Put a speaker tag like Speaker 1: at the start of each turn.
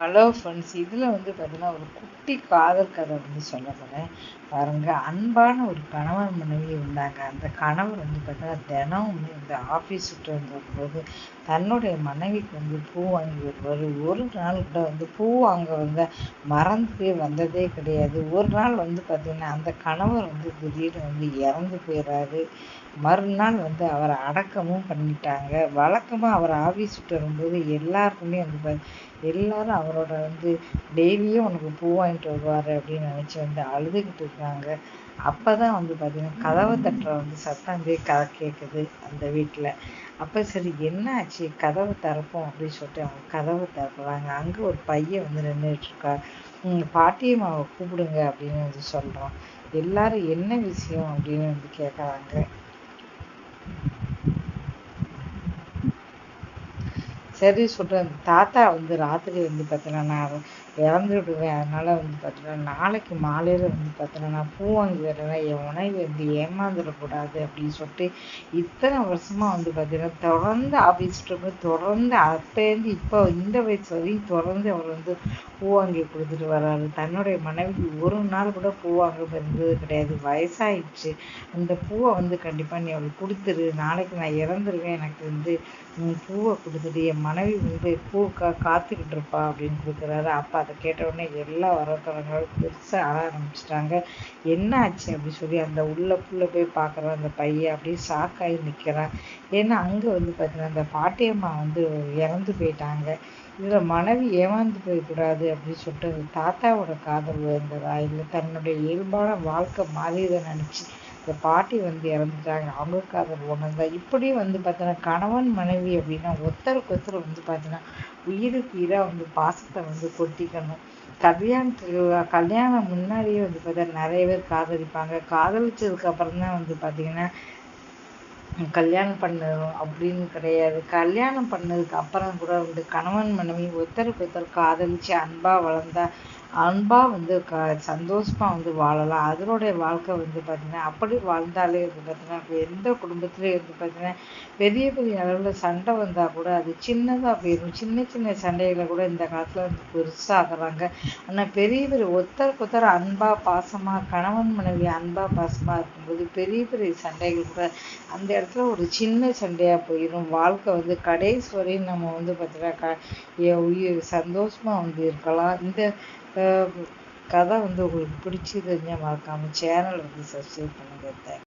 Speaker 1: Hello friends இதில் வந்து பார்த்தீங்கன்னா ஒரு குட்டி காதல் கதை வந்து சொல்ல போகிறேன் பாருங்க அன்பான ஒரு கணவன் மனைவி இருந்தாங்க அந்த கணவர் வந்து பார்த்தீங்கன்னா தினமுமே வந்து இந்த ஆஃபீஸ் விட்டு வரும்போது தன்னுடைய மனைவிக்கு வந்து பூ வாங்கி வருவார் ஒரு நாள் கூட வந்து பூ வாங்க வந்து மறந்து வந்ததே கிடையாது. ஒரு நாள் வந்து பார்த்திங்கன்னா அந்த கணவர் வந்து திடீர்னு வந்து இறந்து போயிடுறாரு மறுநாள் வந்து அவரை அடக்கமும் பண்ணிட்டாங்க. வழக்கமாக அவர் ஆஃபீஸ் விட்டு வரும்போது எல்லாருக்குமே வந்து எல்லாரும் அவரோட வந்து டெய்லியும் உனக்கு பூ வாங்கிட்டு வருவார் அப்படின்னு நினச்சி வந்து அழுதுகிட்டு இருக்காங்க. அப்போ தான் வந்து பார்த்திங்கன்னா கதவை தட்டுற வந்து சத்தம் போய் கதை கேட்குது அந்த வீட்டில் அப்போ சரி என்ன ஆச்சு கதவை திறப்போம் அப்படின்னு சொல்லிட்டு அவங்க கதவை திறப்புறாங்க அங்கே ஒரு பையன் வந்து நின்றுட்டுருக்கா பாட்டியம்மாவை கூப்பிடுங்க அப்படின்னு வந்து சொல்கிறோம் எல்லாரும் என்ன விஷயம் அப்படின்னு வந்து கேட்குறாங்க சரி சொல்கிறேன் தாத்தா வந்து ராத்திரி வந்து பார்த்தீங்கன்னா நான் இறந்து விடுவேன் அதனால் வந்து பார்த்தீங்கன்னா நாளைக்கு மாலையில் வந்து பார்த்தீங்கன்னா நான் பூ வாங்கி வரேன்னா என் உணவு வந்து ஏமாந்துடக்கூடாது அப்படின்னு சொல்லிட்டு இத்தனை வருஷமாக வந்து பார்த்தீங்கன்னா தொடர்ந்து ஆஃபீஸ் போய் தொடர்ந்து அப்போருந்து இப்போ இந்த வயசு வரையும் தொடர்ந்து அவர் வந்து பூ வாங்கி கொடுத்துட்டு வர்றாரு தன்னுடைய மனைவிக்கு ஒரு நாள் கூட பூ வாங்காமல் இருந்தது கிடையாது. வயசாயிடுச்சு. அந்த பூவை வந்து கண்டிப்பாக நீ அவளுக்கு கொடுத்துரு. நாளைக்கு நான் இறந்துருவேன். எனக்கு வந்து பூவை கொடுத்துட்டு என் மனைவி வந்து பூ கா காத்துக்கிட்டு இருப்பா அப்படின்னு கொடுக்குறாரு. அப்போ அதை கேட்டவுடனே எல்லா வரத்தவங்களும் பெருசாக ஆட ஆரம்பிச்சிட்டாங்க. என்ன ஆச்சு அப்படின்னு சொல்லி அந்த உள்ள புள்ள போய் பார்க்குறான் அந்த பையன் அப்படியே ஷாக்காகி நிற்கிறான் ஏன்னா அங்கே வந்து பார்த்தீங்கன்னா அந்த பாட்டியம்மா வந்து இறந்து போயிட்டாங்க. இதில் மனைவி ஏமாந்து போயிடக்கூடாது அப்படின்னு சொல்லிட்டு அந்த தாத்தாவோட காதல் இருந்ததா இல்லை தன்னுடைய இயல்பான வாழ்க்கை மாறியதை நினச்சி இந்த பாட்டி வந்து இறந்துட்டாங்க. அவங்க காதல் ஒன்று இப்படி வந்து பார்த்தோன்னா கணவன் மனைவி அப்படின்னா ஒருத்தருக்கு ஒருத்தர் வந்து பார்த்தீங்கன்னா உயிருக்கு உயிராக வந்து பாசத்தை வந்து கொட்டிக்கணும். கல்யாணத்துக்கு கல்யாணம் முன்னாடியே வந்து பார்த்தீங்கன்னா நிறைய பேர் காதலிப்பாங்க. காதலிச்சதுக்கு அப்புறம் தான் வந்து பார்த்தீங்கன்னா கல்யாணம் பண்ணணும் அப்படின்னு கிடையாது. கல்யாணம் பண்ணதுக்கு அப்புறம் கூட வந்து கணவன் மனைவி ஒருத்தருக்கு ஒருத்தர் காதலிச்சு அன்பாக வளர்ந்தா அன்பாக வந்து க சந்தோஷமாக வந்து வாழலாம். அதனுடைய வாழ்க்கை வந்து பார்த்திங்கன்னா அப்படி வாழ்ந்தாலே வந்து பார்த்திங்கன்னா எந்த குடும்பத்துலேயும் வந்து பார்த்திங்கன்னா பெரிய பெரிய அளவில் சண்டை வந்தால் கூட அது சின்னதாக போயிடும். சின்ன சின்ன சண்டைகளை கூட இந்த காலத்தில் வந்து பெருசாகிறாங்க. ஆனால் பெரிய பெரிய ஒருத்தருக்கு ஒருத்தர் அன்பாக பாசமாக கணவன் மனைவி அன்பாக பாசமாக இருக்கும்போது பெரிய பெரிய சண்டைகள் கூட அந்த இடத்துல ஒரு சின்ன சண்டையாக போயிடும். வாழ்க்கை வந்து கடைசி வரையும் நம்ம வந்து பார்த்திங்கன்னா க உயிர் சந்தோஷமாக வந்து இருக்கலாம். இந்த கதை வந்து உங்களுக்கு பிடிச்சிருந்தா மறக்காமல் சேனல் வந்து சப்ஸ்கிரைப் பண்ணுங்கள்